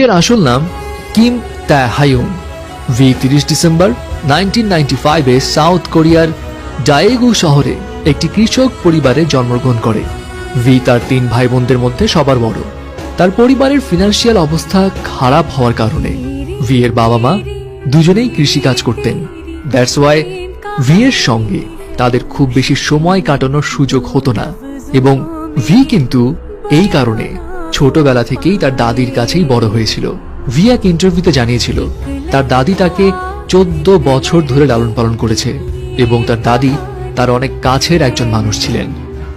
এর আসল নাম কিম তা হায়ুং ভি তিরিশ ডিসেম্বর নাইনটিন সাউথ কোরিয়ার ডায়েগু শহরে একটি কৃষক পরিবারে জন্মগ্রহণ করে। ভি তার তিন ভাই বোনদের মধ্যে সবার বড়। তার পরিবারের ফিনান্সিয়াল অবস্থা খারাপ হওয়ার কারণে ভি এর বাবা মা দুজনেই কৃষি কাজ করতেন। দ্যাটস ওয়াই ভি এর সঙ্গে তাদের খুব বেশি সময় কাটানোর সুযোগ হতো না। এবং ভি কিন্তু এই কারণে ছোটবেলা থেকেই তার দাদির কাছেই বড় হয়েছিল। ভি এক ইন্টারভিউতে জানিয়েছিল, তার দাদি তাকে চোদ্দ বছর ধরে লালন পালন করেছে এবং তার দাদি তার অনেক কাছের একজন মানুষ ছিলেন।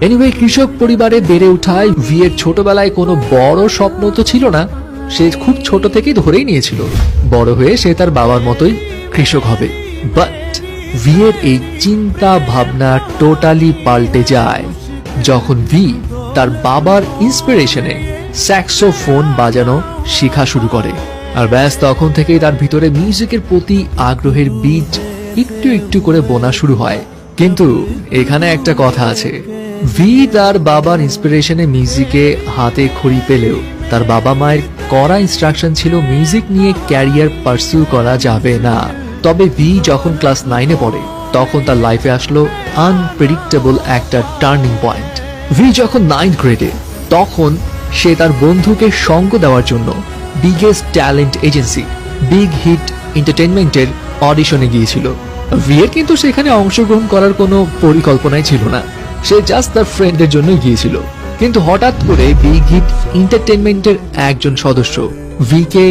এনিওয়ে কৃষক পরিবারে বেড়ে ওঠায় ভি এর ছোটবেলায় কোনো বড় স্বপ্ন তো ছিল না, সে খুব ছোট থেকেই ধরেই নিয়েছিল। বড় হয়ে সে তার বাবার মতোই কৃষক হবে। বাট ভি এর এই চিন্তা ভাবনা টোটালি পাল্টে যায়। যখন ভি তার বাবার ইন্সপিরেশনে স্যাক্সোফোন বাজানো শেখা শুরু করে। আর ব্যাস, তখন থেকেই তার ভিতরে মিউজিকের প্রতি আগ্রহের বীজ একটু একটু করে বোনা শুরু হয়। কিন্তু এখানে একটা কথা আছে। ভি তার বাবার ইন্সপিরেশনে মিউজিকে হাতে খড়ি পেলেও তার বাবা মায়ের করা ইনস্ট্রাকশন ছিল মিউজিক নিয়ে ক্যারিয়ার পার্সু করা যাবে না। তবে ভি যখন ক্লাস নাইনে পড়ে, তখন তার লাইফে আসলো আনপ্রেডিক্টেবল একটা টার্নিং পয়েন্ট ভি যখন নাইন্থ গ্রেডে তখন সে তার বন্ধুকে সঙ্গ দেওয়ার জন্য biggest talent agency big hit এন্টারটেনমেন্টের অডিশনে গিয়েছিল। ভি এর কিন্তু সেখানে অংশগ্রহণ করার কোনো পরিকল্পনাই ছিল না। সে জাস্ট তার ফ্রেন্ডের জন্য গিয়েছিল। কিন্তু হঠাৎ করে বিগ হিট এন্টারটেনমেন্টের একজন সদস্য ভি কে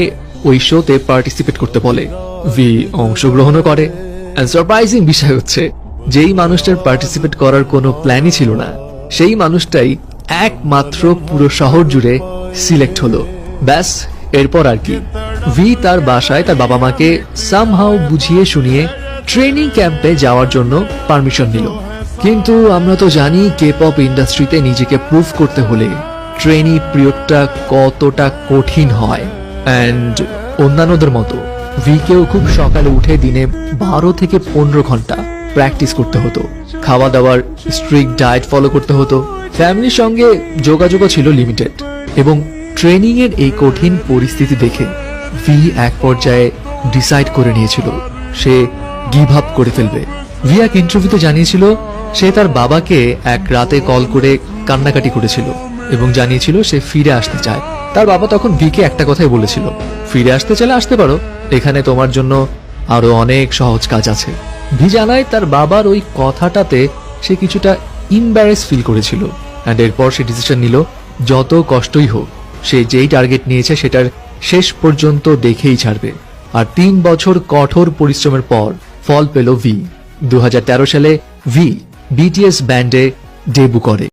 ওই শোতে পার্টিসিপেট করতে বলে। ভি অংশগ্রহণও করে। সারপ্রাইজিং বিষয় হচ্ছে, যেই মানুষটার পার্টিসিপেট করার কোনো প্ল্যানই ছিল না, সেই মানুষটাই একমাত্র পুরো শহর জুড়ে সিলেক্ট হলো। ব্যাস, এরপর আর কি। ভি তার বাসায় তার বাবা মাকে সামহাও বুঝিয়ে শুনিয়ে ট্রেনিং ক্যাম্পে যাওয়ার জন্য পারমিশন নিল। কিন্তু আমরা তো জানি কে পপ ইন্ডাস্ট্রিতে নিজেকে প্রুভ করতে হলে ট্রেনি পিরিয়ডটা কতটা কঠিন হয়। অ্যান্ড অন্যান্যদের মতো ভিকেও খুব সকালে উঠে দিনে বারো থেকে পনেরো ঘণ্টা প্র্যাকটিস করতে হতো। খাওয়া দাওয়ার স্ট্রিক্ট ডায়েট ফলো করতে হতো। ফ্যামিলির সঙ্গে যোগাযোগও ছিল লিমিটেড এবং ট্রেনিং এর এই কঠিন পরিস্থিতি দেখে ভি এক পর্যায়ে ডিসাইড করে নিয়েছিল। সে গিভ আপ করে ফেলবে। ভি এক ইন্টারভিউতে জানিয়েছিল, সে তার বাবাকে এক রাতে কল করে কান্নাকাটি করেছিল এবং জানিয়েছিল সে ফিরে আসতে চায়। তার বাবা তখন ভিকে একটা কথাই বলেছিল, ফিরে আসতে চাইলে আসতে পারো। এখানে তোমার জন্য আরও অনেক সহজ কাজ আছে। ভি জানায় তার বাবার ওই কথাটাতে সে কিছুটা ইম্বারেস ফিল করেছিল অ্যান্ড এরপর সে ডিসিশন নিল, যত কষ্টই হোক, সে যেই টার্গেট নিয়েছে সেটার শেষ পর্যন্ত দেখেই ছাড়বে। আর তিন বছর কঠোর পরিশ্রমের পর ফল পেল ভি দু হাজার তেরো সালে ভি বিটিএস ব্যান্ডে ডেবু করে।